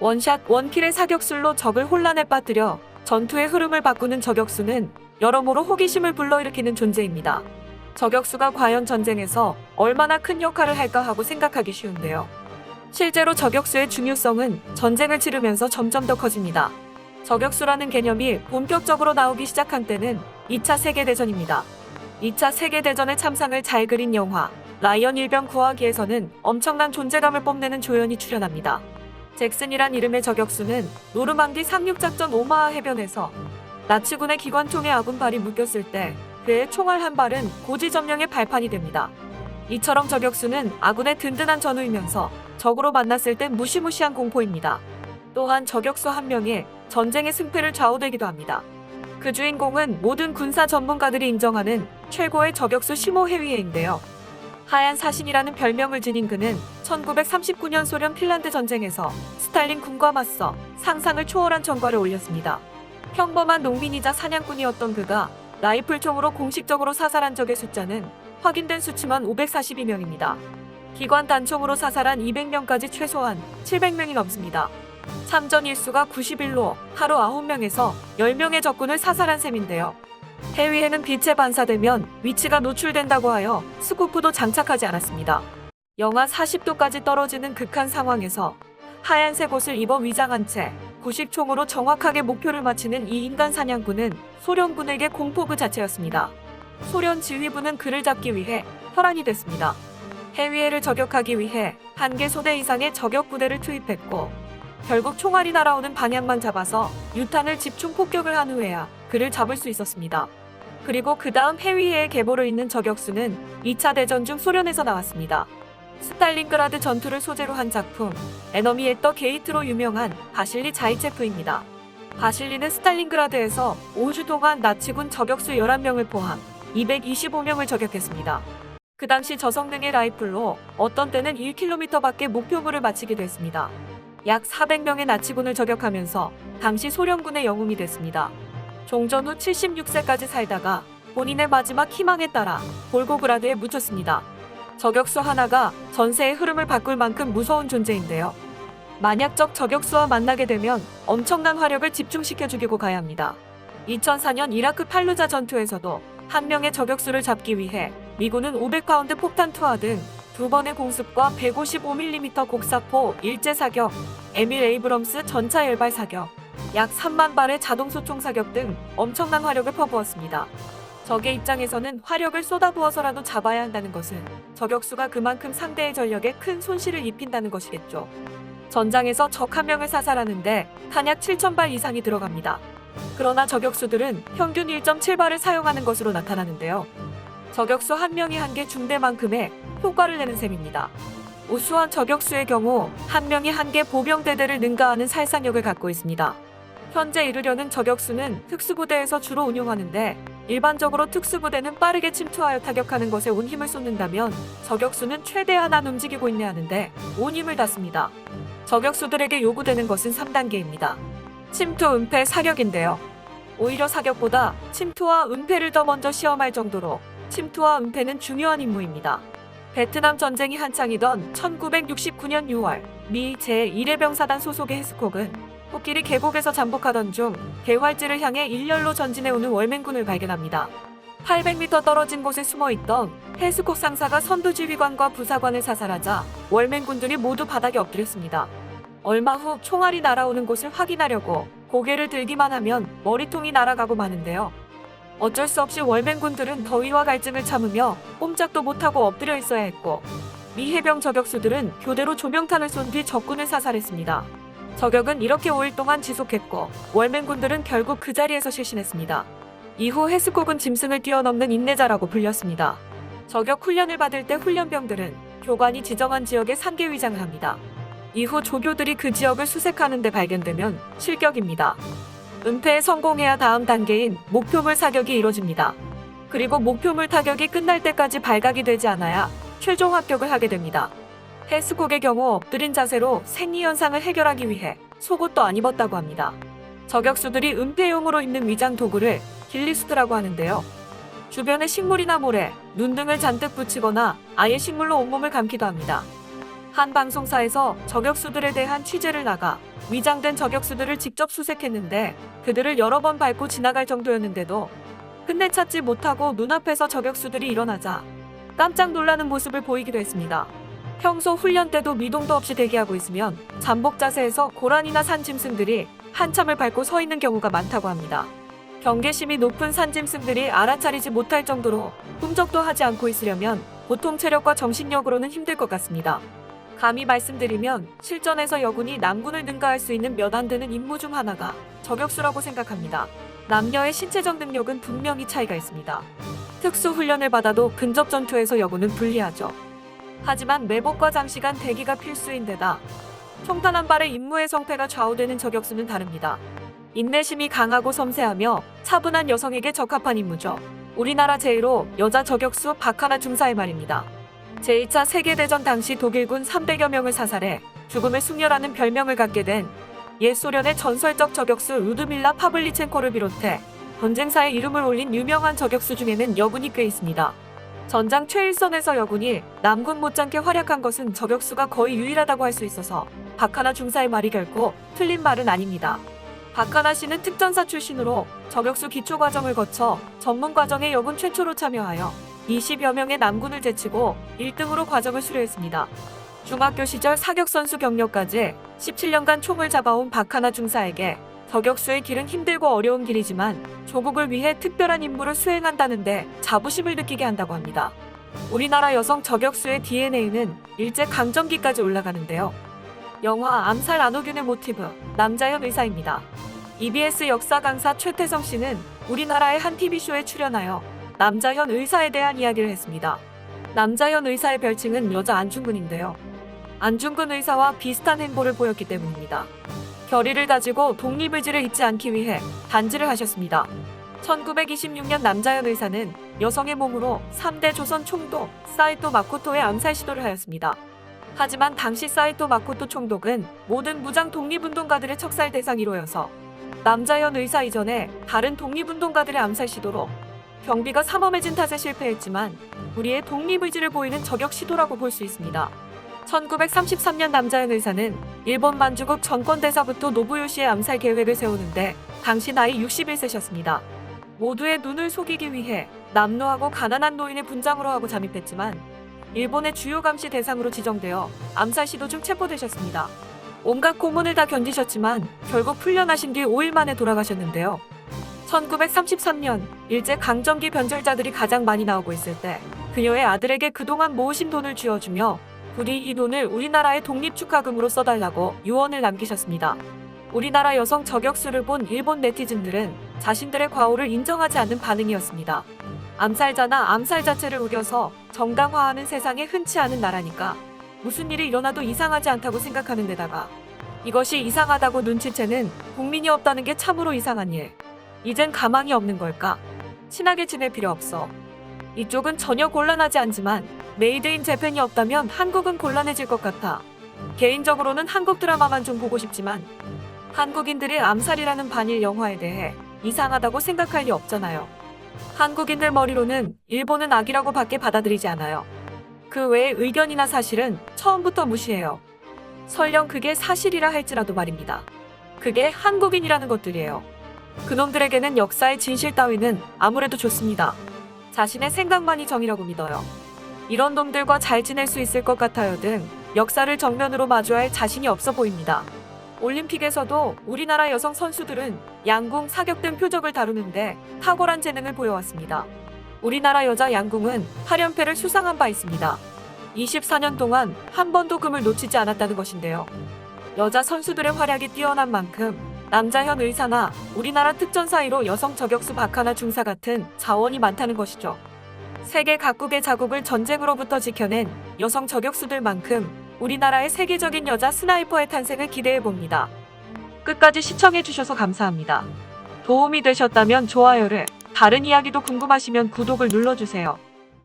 원샷 원킬의 사격술로 적을 혼란에 빠뜨려 전투의 흐름을 바꾸는 저격수는 여러모로 호기심을 불러일으키는 존재입니다. 저격수가 과연 전쟁에서 얼마나 큰 역할을 할까 하고 생각하기 쉬운데요. 실제로 저격수의 중요성은 전쟁을 치르면서 점점 더 커집니다. 저격수라는 개념이 본격적으로 나오기 시작한 때는 2차 세계대전입니다. 2차 세계대전의 참상을 잘 그린 영화 라이언 일병 구하기에서는 엄청난 존재감을 뽐내는 조연이 출연합니다. 잭슨이란 이름의 저격수는 노르망디 상륙작전 오마하 해변에서 나치군의 기관총에 아군 발이 묶였을 때 그의 총알 한 발은 고지점령의 발판이 됩니다. 이처럼 저격수는 아군의 든든한 전우이면서 적으로 만났을 땐 무시무시한 공포입니다. 또한 저격수 한 명이 전쟁의 승패를 좌우되기도 합니다. 그 주인공은 모든 군사 전문가들이 인정하는 최고의 저격수 시모 해위에인데요. 하얀 사신이라는 별명을 지닌 그는 1939년 소련 핀란드 전쟁에서 스탈린 군과 맞서 상상을 초월한 전과를 올렸습니다. 평범한 농민이자 사냥꾼이었던 그가 라이플총으로 공식적으로 사살한 적의 숫자는 확인된 수치만 542명입니다. 기관 단총으로 사살한 200명까지 최소한 700명이 넘습니다. 참전 일수가 91로 하루 9명에서 10명의 적군을 사살한 셈인데요. 해위에는 빛에 반사되면 위치가 노출된다고 하여 스코프도 장착하지 않았습니다. 영하 40도까지 떨어지는 극한 상황에서 하얀색 옷을 입어 위장한 채 90총으로 정확하게 목표를 맞히는 이 인간 사냥꾼은 소련군에게 공포 그 자체였습니다. 소련 지휘부는 그를 잡기 위해 혈안이 됐습니다. 해위해를 저격하기 위해 한 개 소대 이상의 저격 부대를 투입했고 결국 총알이 날아오는 방향만 잡아서 유탄을 집중 폭격을 한 후에야 그를 잡을 수 있었습니다. 그리고 그 다음 해위해의 계보를 잇는 저격수는 2차 대전 중 소련에서 나왔습니다. 스탈린그라드 전투를 소재로 한 작품 에너미 앳더 게이트로 유명한 바실리 자이체프입니다. 바실리는 스탈린그라드에서 5주 동안 나치군 저격수 11명을 포함 225명을 저격했습니다. 그 당시 저성능의 라이플로 어떤 때는 1km밖에 목표물을 마치기도 했습니다. 약 400명의 나치군을 저격하면서 당시 소련군의 영웅이 됐습니다. 종전 후 76세까지 살다가 본인의 마지막 희망에 따라 볼고그라드에 묻혔습니다. 저격수 하나가 전세의 흐름을 바꿀 만큼 무서운 존재인데요. 만약 적 저격수와 만나게 되면 엄청난 화력을 집중시켜 죽이고 가야 합니다. 2004년 이라크 팔루자 전투에서도 한 명의 저격수를 잡기 위해 미군은 500파운드 폭탄 투하 등 두 번의 공습과 155mm 곡사포 일제 사격, 에밀 에이브럼스 전차 열발 사격, 약 3만 발의 자동 소총 사격 등 엄청난 화력을 퍼부었습니다. 적의 입장에서는 화력을 쏟아부어서라도 잡아야 한다는 것은 저격수가 그만큼 상대의 전력에 큰 손실을 입힌다는 것이겠죠. 전장에서 적 한 명을 사살하는데 탄약 7,000발 이상이 들어갑니다. 그러나 저격수들은 평균 1.7발을 사용하는 것으로 나타나는데요. 저격수 한 명이 한 개 중대만큼의 효과를 내는 셈입니다. 우수한 저격수의 경우 한 명이 한 개 보병대대를 능가하는 살상력을 갖고 있습니다. 현재 이르려는 저격수는 특수부대에서 주로 운용하는데 일반적으로 특수부대는 빠르게 침투하여 타격하는 것에 온 힘을 쏟는다면 저격수는 최대한 안 움직이고 있네 하는데 온 힘을 닫습니다. 저격수들에게 요구되는 것은 3단계입니다. 침투, 은폐, 사격인데요. 오히려 사격보다 침투와 은폐를 더 먼저 시험할 정도로 침투와 은폐는 중요한 임무입니다. 베트남 전쟁이 한창이던 1969년 6월 미 제1해병사단 소속의 해스콕은 코끼리 계곡에서 잠복하던 중 개활지를 향해 일렬로 전진해오는 월맹군을 발견합니다. 800m 떨어진 곳에 숨어있던 해스콕 상사가 선두지휘관과 부사관을 사살하자 월맹군들이 모두 바닥에 엎드렸습니다. 얼마 후 총알이 날아오는 곳을 확인하려고 고개를 들기만 하면 머리통이 날아가고 마는데요. 어쩔 수 없이 월맹군들은 더위와 갈증을 참으며 꼼짝도 못하고 엎드려 있어야 했고 미 해병 저격수들은 교대로 조명탄을 쏜 뒤 적군을 사살했습니다. 저격은 이렇게 5일 동안 지속했고 월맹군들은 결국 그 자리에서 실신했습니다. 이후 해스콕은 짐승을 뛰어넘는 인내자라고 불렸습니다. 저격 훈련을 받을 때 훈련병들은 교관이 지정한 지역에 산계 위장을 합니다. 이후 조교들이 그 지역을 수색하는 데 발견되면 실격입니다. 은폐에 성공해야 다음 단계인 목표물 사격이 이뤄집니다. 그리고 목표물 타격이 끝날 때까지 발각이 되지 않아야 최종 합격을 하게 됩니다. 헬스콕의 경우 엎드린 자세로 생리 현상을 해결하기 위해 속옷도 안 입었다고 합니다. 저격수들이 은폐용으로 입는 위장 도구를 길리수드라고 하는데요. 주변에 식물이나 모래, 눈 등을 잔뜩 붙이거나 아예 식물로 온몸을 감기도 합니다. 한 방송사에서 저격수들에 대한 취재를 나가 위장된 저격수들을 직접 수색했는데 그들을 여러 번 밟고 지나갈 정도였는데도 끝내 찾지 못하고 눈앞에서 저격수들이 일어나자 깜짝 놀라는 모습을 보이기도 했습니다. 평소 훈련 때도 미동도 없이 대기하고 있으면 잠복 자세에서 고란이나 산짐승들이 한참을 밟고 서 있는 경우가 많다고 합니다. 경계심이 높은 산짐승들이 알아차리지 못할 정도로 꿈쩍도 하지 않고 있으려면 보통 체력과 정신력으로는 힘들 것 같습니다. 감히 말씀드리면 실전에서 여군이 남군을 능가할 수 있는 몇 안 되는 임무 중 하나가 저격수라고 생각합니다. 남녀의 신체적 능력은 분명히 차이가 있습니다. 특수 훈련을 받아도 근접 전투에서 여군은 불리하죠. 하지만 매복과 장시간 대기가 필수인데다 총탄 한 발의 임무의 성패가 좌우되는 저격수는 다릅니다. 인내심이 강하고 섬세하며 차분한 여성에게 적합한 임무죠. 우리나라 제1호 여자 저격수 박하나 중사의 말입니다. 제2차 세계대전 당시 독일군 300여 명을 사살해 죽음을 숙녀라는 별명을 갖게 된 옛 소련의 전설적 저격수 루드밀라 파블리첸코를 비롯해 전쟁사에 이름을 올린 유명한 저격수 중에는 여군이 꽤 있습니다. 전장 최일선에서 여군이 남군 못지않게 활약한 것은 저격수가 거의 유일하다고 할 수 있어서 박하나 중사의 말이 결코 틀린 말은 아닙니다. 박하나 씨는 특전사 출신으로 저격수 기초 과정을 거쳐 전문 과정에 여군 최초로 참여하여 20여 명의 남군을 제치고 1등으로 과정을 수료했습니다. 중학교 시절 사격 선수 경력까지 17년간 총을 잡아온 박하나 중사에게 저격수의 길은 힘들고 어려운 길이지만 조국을 위해 특별한 임무를 수행한다는데 자부심을 느끼게 한다고 합니다. 우리나라 여성 저격수의 DNA는 일제 강점기까지 올라가는데요. 영화 암살 안호균의 모티브 남자현 의사입니다. EBS 역사 강사 최태성 씨는 우리나라의 한 TV쇼에 출연하여 남자현 의사에 대한 이야기를 했습니다. 남자현 의사의 별칭은 여자 안중근인데요. 안중근 의사와 비슷한 행보를 보였기 때문입니다. 결의를 다지고 독립의지를 잊지 않기 위해 단지를 하셨습니다. 1926년 남자현 의사는 여성의 몸으로 3대 조선 총독 사이토 마코토의 암살 시도를 하였습니다. 하지만 당시 사이토 마코토 총독은 모든 무장 독립운동가들의 척살 대상 1호여서 남자현 의사 이전에 다른 독립운동가들의 암살 시도로 경비가 삼엄해진 탓에 실패했지만 우리의 독립의지를 보이는 저격 시도라고 볼 수 있습니다. 1933년 남자현 의사는 일본 만주국 전권대사부터 노부요시의 암살 계획을 세우는데 당시 나이 61세셨습니다. 모두의 눈을 속이기 위해 남노하고 가난한 노인의 분장으로 하고 잠입했지만 일본의 주요 감시 대상으로 지정되어 암살 시도 중 체포되셨습니다. 온갖 고문을 다 견디셨지만 결국 풀려나신 뒤 5일 만에 돌아가셨는데요. 1933년 일제 강점기 변절자들이 가장 많이 나오고 있을 때 그녀의 아들에게 그동안 모으신 돈을 쥐어주며 부디 이 돈을 우리나라의 독립축하금으로 써달라고 유언을 남기셨습니다. 우리나라 여성 저격수를 본 일본 네티즌들은 자신들의 과오를 인정하지 않는 반응이었습니다. 암살자나 암살 자체를 우겨서 정당화하는 세상에 흔치 않은 나라니까 무슨 일이 일어나도 이상하지 않다고 생각하는 데다가 이것이 이상하다고 눈치채는 국민이 없다는 게 참으로 이상한 일. 이젠 가망이 없는 걸까? 친하게 지낼 필요 없어. 이쪽은 전혀 곤란하지 않지만 메이드인 재팬이 없다면 한국은 곤란해질 것 같아. 개인적으로는 한국 드라마만 좀 보고 싶지만 한국인들이 암살이라는 반일 영화에 대해 이상하다고 생각할 리 없잖아요. 한국인들 머리로는 일본은 악이라고 밖에 받아들이지 않아요. 그 외의 의견이나 사실은 처음부터 무시해요. 설령 그게 사실이라 할지라도 말입니다. 그게 한국인이라는 것들이에요. 그놈들에게는 역사의 진실 따위는 아무래도 좋습니다. 자신의 생각만이 정이라고 믿어요. 이런 놈들과 잘 지낼 수 있을 것 같아요 등 역사를 정면으로 마주할 자신이 없어 보입니다. 올림픽에서도 우리나라 여성 선수들은 양궁, 사격 등 표적을 다루는데 탁월한 재능을 보여왔습니다. 우리나라 여자 양궁은 8연패를 수상한 바 있습니다. 24년 동안 한 번도 금을 놓치지 않았다는 것인데요. 여자 선수들의 활약이 뛰어난 만큼 남자현 의사나 우리나라 특전 사이로 여성 저격수 박하나 중사 같은 자원이 많다는 것이죠. 세계 각국의 자국을 전쟁으로부터 지켜낸 여성 저격수들만큼 우리나라의 세계적인 여자 스나이퍼의 탄생을 기대해 봅니다. 끝까지 시청해 주셔서 감사합니다. 도움이 되셨다면 좋아요를, 다른 이야기도 궁금하시면 구독을 눌러주세요.